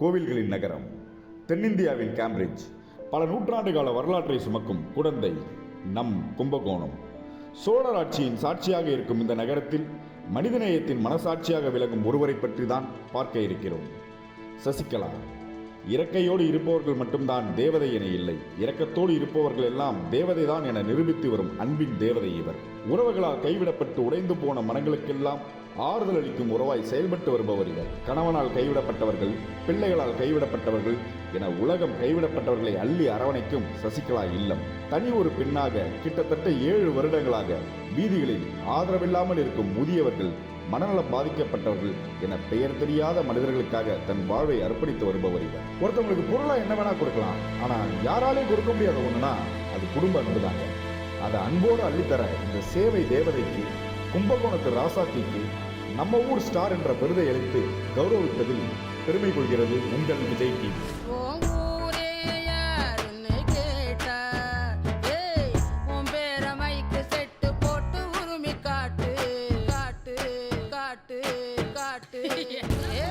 கோவில்களின் நகரம் தென்னிந்தியாவின் கேம்பிரிட்ஜ் பல நூற்றாண்டு கால வரலாற்றை சுமக்கும் குடந்தை நம் கும்பகோணம். சோழர் ஆட்சியின் சாட்சியாக இருக்கும் இந்த நகரத்தில் மனிதநேயத்தின் மனசாட்சியாக விளங்கும் ஒருவரை பற்றி தான் பார்க்க இருக்கிறோம். சசிகலா இறக்கையோடு இருப்பவர்கள் மட்டும்தான் தேவதை என இல்லை இரக்கத்தோடு இருப்பவர்கள் எல்லாம் தேவதைதான் என நிரூபித்து வரும் அன்பின் தேவதை இவர். உறவுகளால் கைவிடப்பட்டு உடைந்து போன மனங்களுக்கெல்லாம் ஆறுதல் அளிக்கும் உறவாய் செயல்பட்டு வருபவர் இவர். கணவனால் கைவிடப்பட்டவர்கள் பிள்ளைகளால் கைவிடப்பட்டவர்கள் என உலகம் கைவிடப்பட்டவர்களை அள்ளி அரவணைக்கும் சசிகலா இல்லம். தனி ஒரு பெண்ணாக கிட்டத்தட்ட ஏழு வருடங்களாக வீதிகளில் ஆதரவில்லாமல் இருக்கும் முதியவர்கள் மனநலம் பாதிக்கப்பட்டவர்கள் என பெயர் தெரியாத மனிதர்களுக்காக தன் வாழ்வை அர்ப்பணித்து வருபவர் இவர். ஒருத்தவங்களுக்கு பொருளா என்ன வேணா கொடுக்கலாம். ஆனா யாராலையும் கொடுக்க முடியாத ஒண்ணுனா அது குடும்ப அன்புதாங்க. அதை அன்போடு அள்ளித்தர இந்த சேவை தேவதைக்கு கும்பகோணத்து ராசாத்திக்கு நம்ம ஊர் ஸ்டார் என்ற விருதை அளித்து கௌரவித்ததில் பெருமை கொள்கிறது உங்கள் விஜய் டிவி கேட்டா, ஏய், உன் பேர மைக்கு செட்டு போட்டு உருமி காட்டு, காட்டு, காட்டு, காட்டு. ஏ